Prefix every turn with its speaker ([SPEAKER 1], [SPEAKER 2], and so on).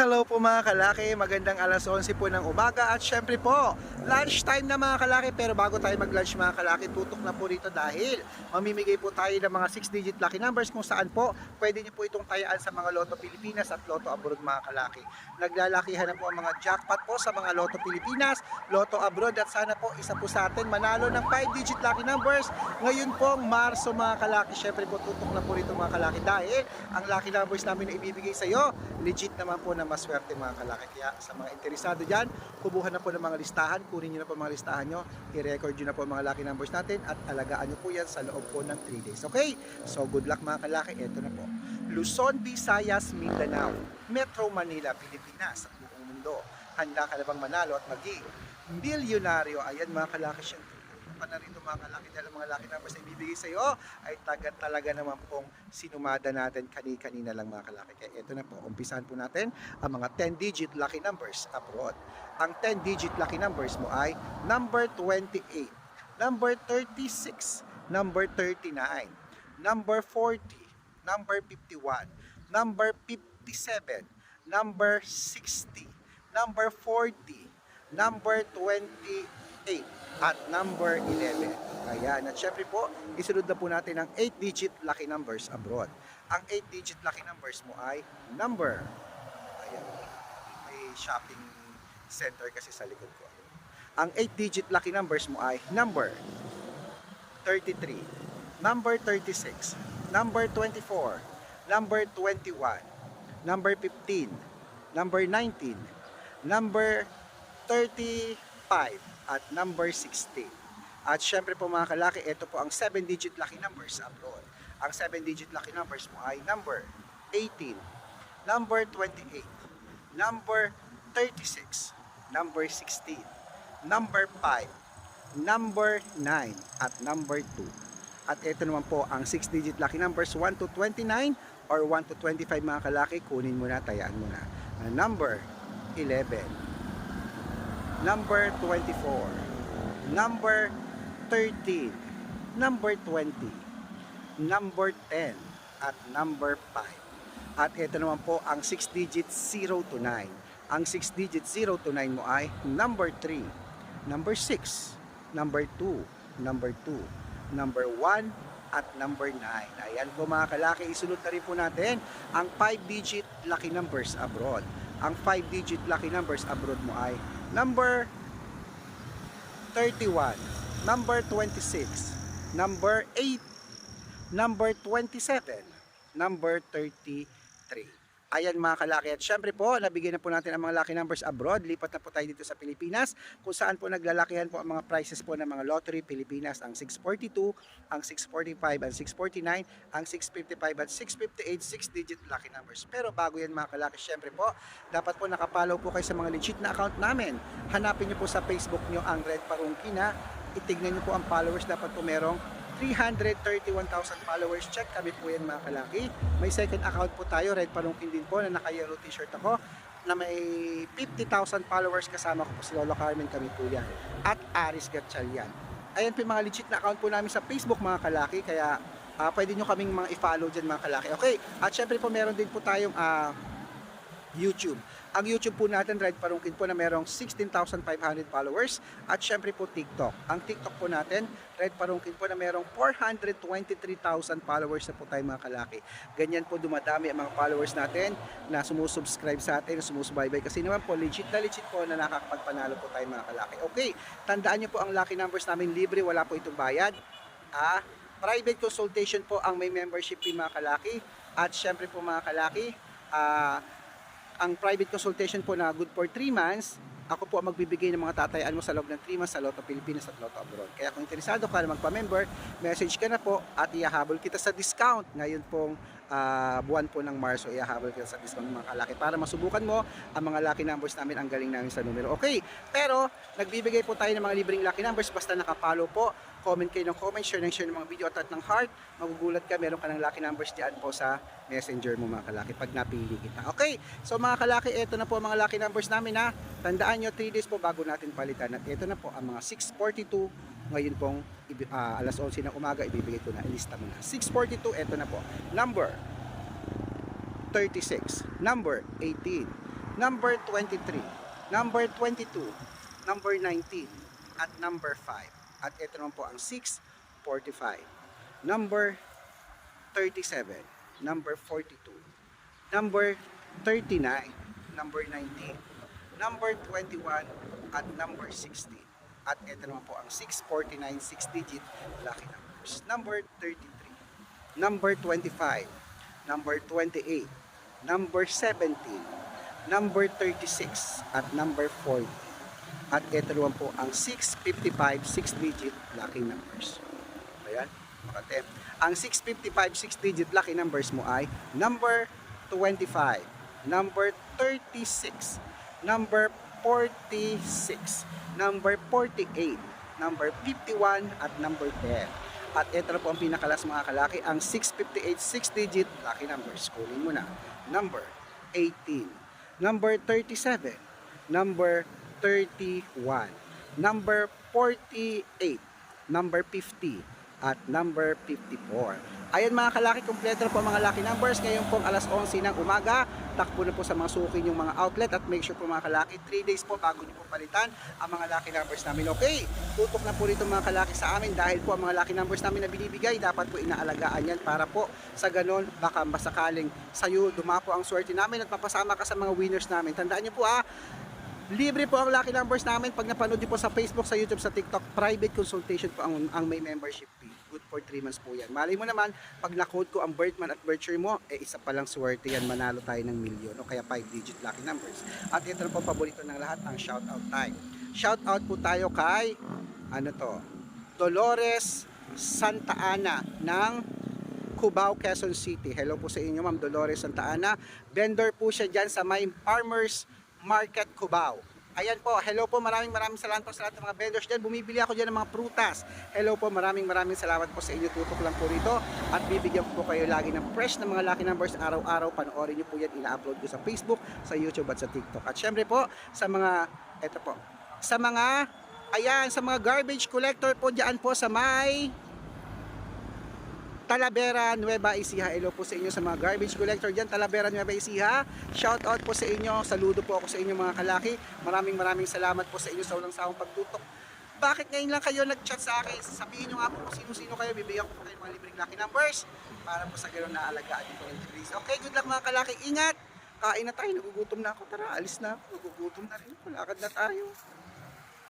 [SPEAKER 1] Hello po mga kalaki, magandang alas 11 po ng umaga at syempre po, lunch time na mga kalaki pero bago tayo mag-lunch mga kalaki, tutok na po rito dahil mamimigay po tayo ng mga 6-digit lucky numbers kung saan po pwede nyo po itong tayaan sa mga Lotto Pilipinas at Lotto Abroad mga kalaki. Naglalakihan na po ang mga jackpot po sa mga Lotto Pilipinas, Lotto Abroad at sana po isa po sa atin manalo ng 5-digit lucky numbers ngayon pong Marso mga kalaki. Syempre po tutok na po rito mga kalaki dahil ang lucky numbers namin na ibibigay sa iyo, legit naman po na maswerte mga kalaki. Kaya sa mga interesado dyan, kubuhan na po ng mga listahan, kunin nyo na po mga listahan nyo, i-record nyo na po mga lucky numbers natin at alagaan nyo po yan sa loob po ng 3 days. Okay? So good luck mga kalaki, eto na po. Luzon, Visayas, Mindanao, Metro Manila, Pilipinas at buong mundo. Handa ka na bang manalo at maging milyonaryo? Ayan mga kalaki, syempre pa na rito mga kalaki dahil mga laki numbers na ibibigay sa iyo ay taga talaga naman pong sinumada natin kani-kanina lang mga kalaki. Kaya ito na po, umpisahan po natin ang mga 10-digit lucky numbers abroad. Ang 10-digit lucky numbers mo ay number 28, number 36, number 39, number 40, number 51, number 57, number 60, number 40, number 28, at number 11. Ayan. At syempre po, isunod na po natin ang 8-digit lucky numbers abroad. Ang 8-digit lucky numbers mo ay number. Ayan. May shopping center kasi sa likod ko. Ang 8-digit lucky numbers mo ay number 33, number 36, number 24, number 21, number 15, number 19, number 35, at number 16. At syempre po mga kalaki, ito po ang 7-digit lucky numbers abroad. Ang 7-digit lucky numbers mo ay number 18, number 28, number 36, number 16, number 5, number 9, at number 2. At ito naman po ang 6-digit lucky numbers 1 to 29 or 1 to 25 mga kalaki, kunin mo na, tayaan mo na. Number 11, number 24, number 13, number 20, number 10, at number 5. At ito naman po ang 6 digit 0 to 9. Ang 6 digit 0 to 9 mo ay number 3, number 6, number 2, number 2, number 1, at number 9. Ayan po mga kalaki, isunod na rin po natin ang 5 digit lucky numbers abroad. Ang 5 digit lucky numbers abroad mo ay number 31, number 26, number 8, number 27, number 33. Ayan mga kalaki. At syempre po, nabigyan na po natin ang mga lucky numbers abroad. Lipat na po tayo dito sa Pilipinas kung saan po naglalakihan po ang mga prices po ng mga lottery Pilipinas. Ang 642, ang 645, ang 649, ang 655 at 658, 6-digit lucky numbers. Pero bago yan mga kalaki, syempre po, dapat po nakapollow po kayo sa mga legit na account namin. Hanapin nyo po sa Facebook nyo ang Red Parungkina. Itignan nyo po ang followers. Dapat po merong 331,000 followers. Check kami po yan mga kalaki. May second account po tayo, Red Palungkin din po, na naka-yellow t-shirt ako na may 50,000 followers kasama ko po si Lolo Carmen kami po yan. At Aris Gatchalian. Ayan po mga legit na account po namin sa Facebook mga kalaki. Kaya ah, pwede nyo kaming mga i-follow dyan mga kalaki. Okay, at syempre po meron din po tayong ah, YouTube. Ang YouTube po natin, Red Parungkin po na merong 16,500 followers at syempre po TikTok. Ang TikTok po natin, Red Parungkin po na merong 423,000 followers na po tayo mga kalaki. Ganyan po dumadami ang mga followers natin na sumusubscribe sa atin, sumusubaybay kasi naman po legit na legit po na nakakapagpanalo po tayo mga kalaki. Okay, tandaan nyo po ang lucky numbers namin libre, wala po itong bayad. Ah, private consultation po ang may membership fee mga kalaki. At syempre po mga kalaki, ah, ang private consultation po na good for 3 months, ako po ang magbibigay ng mga tatayaan mo sa loob ng 3 months sa Lotto Pilipinas at Lotto Abroad. Kaya kung interesado ka na magpa-member, message ka na po at ihahabol kita sa discount. Ngayon pong ah, buwan po ng Marso, ihahabol kita sa discount mga kalaki para masubukan mo ang mga lucky numbers namin, ang galing namin sa numero. Okay, pero nagbibigay po tayo ng mga libreng lucky numbers basta nakapalo po comment kayo ng comment, share ng share ng mga video at at ng heart, magugulat ka, meron ka ng lucky numbers diyan po sa messenger mo mga kalaki pag napili kita. Okay, so mga kalaki, ito na po ang mga lucky numbers namin ha. Tandaan nyo, 3 days po bago natin palitan. At ito na po ang mga 642 ngayon pong ah, alas 11 ng umaga, ibibigay ko na, ilista mo na. 642, ito na po. Number 36, number 18, number 23, number 22, number 19, at number 5. At ito naman po ang 645, number 37, number 42, number 39, number 19, number 21, at number 16. At ito naman po ang 649, 6-digit lucky numbers. Number 33, number 25, number 28, number 17, number 36, at number 40. At ito naman po ang 655, 6-digit lucky numbers. Ayan, makate. Ang 655, 6-digit lucky numbers mo ay number 25, number 36, number 46, number 48, number 51, at number 10. At ito na po ang pinakalas mga kalaki, ang 658 6-digit lucky numbers. Kunin mo na. Number 18, number 37, number 31, number 48, number 50, at number 54. Ayan mga kalaki, kompleto na po mga lucky numbers. Ngayon pong alas 11 ng umaga, takbo na po sa mga suki yung mga outlet at make sure po mga kalaki, 3 days po bago nyo po palitan ang mga lucky numbers namin. Okay, tutok na po rito mga kalaki sa amin dahil po ang mga lucky numbers namin na binibigay, dapat po inaalagaan yan para po sa ganon, baka masakaling sa'yo dumapo ang swerte namin at mapasama ka sa mga winners namin. Tandaan nyo po ah, Libre po ang lucky numbers namin pag napanood niyo po sa Facebook, sa YouTube, sa TikTok. Private consultation po ang, ang may membership fee. Good for 3 months po yan. Malay mo naman, pag na-code ko ang birth month at birth year mo, eh isa pa lang swerte yan, manalo tayo ng milyon o kaya 5 digit lucky numbers. At ito na po paborito ng lahat, ang shoutout time. Shoutout po tayo kay, ano to, Dolores Santa Ana ng Cubao, Quezon City. Hello po sa inyo, Ma'am Dolores Santa Ana. Vendor po siya dyan sa may Farmers Market Cubao. Ayan po, hello po, maraming maraming salamat po sa lahat ng mga vendors dyan. Bumibili ako dyan ng mga prutas. Hello po, maraming maraming salamat po sa inyo. Tutok lang po rito. At bibigyan ko po kayo lagi ng fresh na mga lucky numbers araw-araw. Panoorin nyo po yan. Ina-upload ko sa Facebook, sa YouTube at sa TikTok. At syempre po, sa mga, eto po, sa mga, ayan, sa mga garbage collector po dyan po sa may Talavera, Nueva Ecija. Hello po sa inyo sa mga garbage collector dyan. Talavera, Nueva Ecija. Shout out po sa inyo. Saludo po ako sa inyo mga kalaki. Maraming maraming salamat po sa inyo sa walang sawang pagtutok. Bakit ngayon lang kayo nag-chat sa akin? Sabihin nyo nga po kung sino-sino kayo. Bibigyan ko po kayo mga libreng lucky numbers para po sa ganun na alagaan nyo po ng degrees. Okay, good luck mga kalaki. Ingat! Kain na tayo. Nagugutom na ako. Tara, alis na ako. Nagugutom na rin. Lakad na tayo.